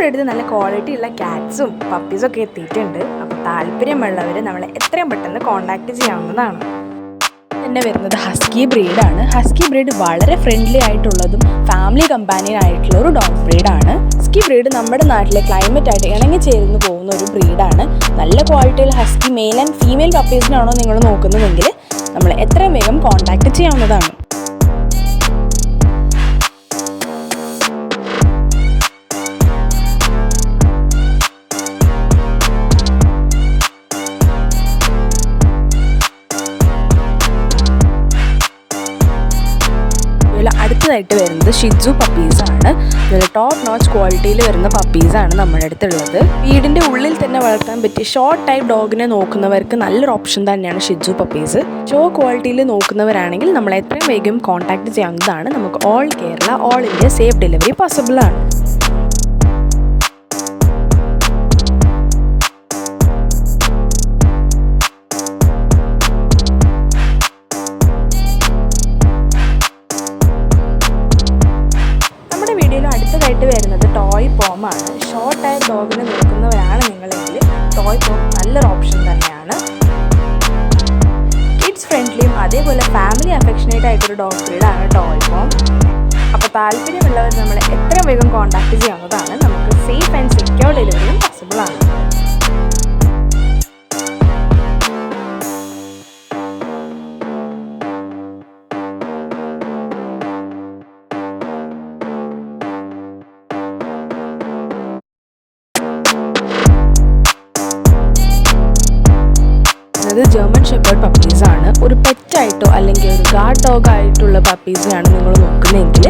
നമ്മുടെ അടുത്ത് നല്ല ക്വാളിറ്റി ഉള്ള ക്യാറ്റ്സും പപ്പീസും ഒക്കെ എത്തിയിട്ടുണ്ട്. അപ്പോൾ താല്പര്യമുള്ളവർ നമ്മളെ എത്രയും പെട്ടെന്ന് കോൺടാക്റ്റ് ചെയ്യാവുന്നതാണ്. പിന്നെ വരുന്നത് ഹസ്കി ബ്രീഡാണ് ഹസ്കി ബ്രീഡ് വളരെ ഫ്രണ്ട്ലി ആയിട്ടുള്ളതും ഫാമിലി കമ്പാനിയൻ ആയിട്ടുള്ള ഒരു ഡോഗ് ബ്രീഡാണ് ഹസ്കി ബ്രീഡ് നമ്മുടെ നാട്ടിലെ ക്ലൈമറ്റ് ആയിട്ട് ഇണങ്ങി ചേർന്ന് പോകുന്ന ഒരു ബ്രീഡാണ് നല്ല ക്വാളിറ്റിയിൽ ഹസ്കി മെയിൽ ആൻഡ് ഫീമെയിൽ പപ്പീസിനാണോ നിങ്ങൾ നോക്കുന്നതെങ്കിൽ നമ്മൾ എത്രയും വേഗം കോൺടാക്റ്റ് ചെയ്യാവുന്നതാണ്. ഇതിൽ അടുത്തതായിട്ട് വരുന്നത് ഷിജു പപ്പീസാണ്. അതുപോലെ ടോപ്പ് നോച്ച് ക്വാളിറ്റിയിൽ വരുന്ന പപ്പീസാണ് നമ്മുടെ അടുത്തുള്ളത്. വീടിന്റെ ഉള്ളിൽ തന്നെ വളർത്താൻ പറ്റിയ ഷോർട്ട് ടൈപ്പ് ഡോഗിനെ നോക്കുന്നവർക്ക് നല്ലൊരു ഓപ്ഷൻ തന്നെയാണ് ഷിജു പപ്പീസ്. ഷോ ക്വാളിറ്റിയിൽ നോക്കുന്നവരാണെങ്കിൽ നമ്മൾ എത്രയും വേഗം കോൺടാക്ട് ചെയ്യാവുന്നതാണ്. നമുക്ക് all Kerala all India safe delivery possible ആണ്. അടുത്തതായിട്ട് വരുന്നത് ടോയ് പോമാണ് ഷോർട്ടായ ആയ നിൽക്കുന്നവരാണ് നിങ്ങളെങ്കിൽ ടോയ് പോം നല്ലൊരു ഓപ്ഷൻ തന്നെയാണ്. കിഡ്സ് ഫ്രണ്ട്ലിയും അതേപോലെ ഫാമിലി അഫെക്ഷനേറ്റ് ആയിട്ടൊരു ഡോഗ് ബ്രീഡാണ് ടോയ് പോം അപ്പോൾ താല്പര്യമുള്ളവർ നമ്മളെ എത്രയും വേഗം കോൺടാക്ട് ചെയ്യാവുന്നതാണ്. നമുക്ക് സേഫ് ആൻഡ് സെക്യൂർ ഡെലിവറിയും പോസിബിൾ ഇത് ജർമ്മൻ ഷെപ്പേർഡ് പപ്പീസ് ആണ്. ഒരു പെറ്റായിട്ടോ അല്ലെങ്കിൽ ഒരു ഗാർഡ് ഡോഗ് ആയിട്ടുള്ള പപ്പീസിനെയാണ് നിങ്ങൾ നോക്കുന്നതെങ്കിൽ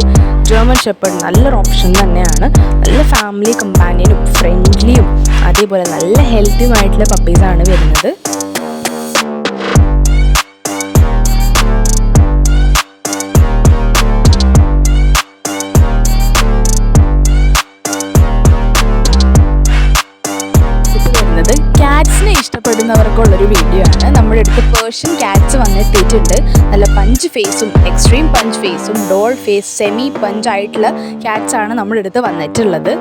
ജർമ്മൻ ഷെപ്പേർഡ് നല്ലൊരു ഓപ്ഷൻ തന്നെയാണ്. നല്ല ഫാമിലി കമ്പാനിയനും ഫ്രണ്ട്ലിയും അതേപോലെ നല്ല ഹെൽത്തിയുമായിട്ടുള്ള പപ്പീസാണ് വരുന്നത്. ഇഷ്ടപ്പെടുന്നവർക്കുള്ളൊരു വീഡിയോ ആണ്. നമ്മുടെ അടുത്ത് പേർഷ്യൻ ക്യാറ്റ്സ് വന്നെത്തിയിട്ടുണ്ട്. നല്ല പഞ്ച് ഫേസും എക്സ്ട്രീം പഞ്ച് ഫേസും ഡോൾ ഫേസ് സെമി പഞ്ച് ആയിട്ടുള്ള ക്യാറ്റ്സ് ആണ് നമ്മുടെ അടുത്ത് വന്നിട്ടുള്ളത്.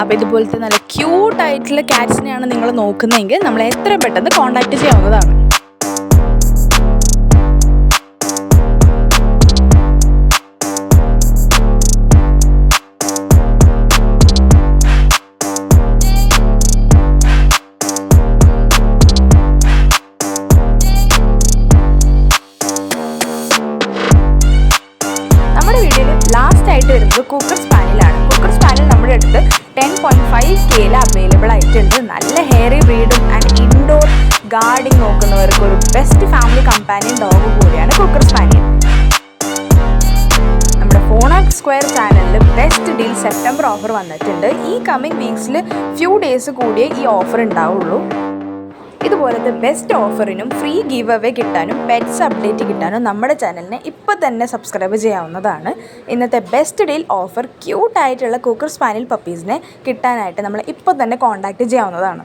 അപ്പോൾ ഇതുപോലത്തെ നല്ല ക്യൂട്ടായിട്ടുള്ള ക്യാറ്റ്സിനെയാണ് നിങ്ങൾ നോക്കുന്നതെങ്കിൽ നമ്മൾ എത്രയും പെട്ടെന്ന് കോൺടാക്റ്റ് ചെയ്യാവുന്നതാണ്. ആയിട്ട് വരുന്നത് കുക്കർ സ്പാനിലാണ് കുക്കർ സ്പാനിൽ നമ്മുടെ അടുത്ത് ടെൻ പോയിന്റ് ഫൈവ് കെയിൽ അവൈലബിൾ ആയിട്ടുണ്ട്. നല്ല ഹെയറി ബ്രീഡും ആൻഡ് ഇൻഡോർ ഗാർഡിങ് നോക്കുന്നവർക്ക് ഒരു ബെസ്റ്റ് ഫാമിലി കമ്പാനിയൻ ഡോഗ് കൂടിയാണ് കുക്കർ സ്പാനിയൻ സ്ക്വയർ ചാനലിൽ ബെസ്റ്റ് ഡീൽ സെപ്റ്റംബർ ഓഫർ വന്നിട്ടുണ്ട്. ഈ കമ്മിങ് വീക്സിൽ ഫ്യൂ ഡേയ്സ് കൂടിയേ ഈ ഓഫർ ഉണ്ടാവുള്ളൂ. ഇതുപോലത്തെ ബെസ്റ്റ് ഓഫറിനും ഫ്രീ ഗീവ് അവേ കിട്ടാനും പെറ്റ്സ് അപ്ഡേറ്റ് കിട്ടാനും നമ്മുടെ ചാനലിനെ ഇപ്പോൾ തന്നെ സബ്സ്ക്രൈബ് ചെയ്യാവുന്നതാണ്. ഇന്നത്തെ ബെസ്റ്റ് ഡീൽ ഓഫർ ക്യൂട്ടായിട്ടുള്ള കുക്കർ സ്പാനിൽ പപ്പീസിനെ കിട്ടാനായിട്ട് നമ്മൾ ഇപ്പോൾ തന്നെ കോൺടാക്റ്റ് ചെയ്യാവുന്നതാണ്.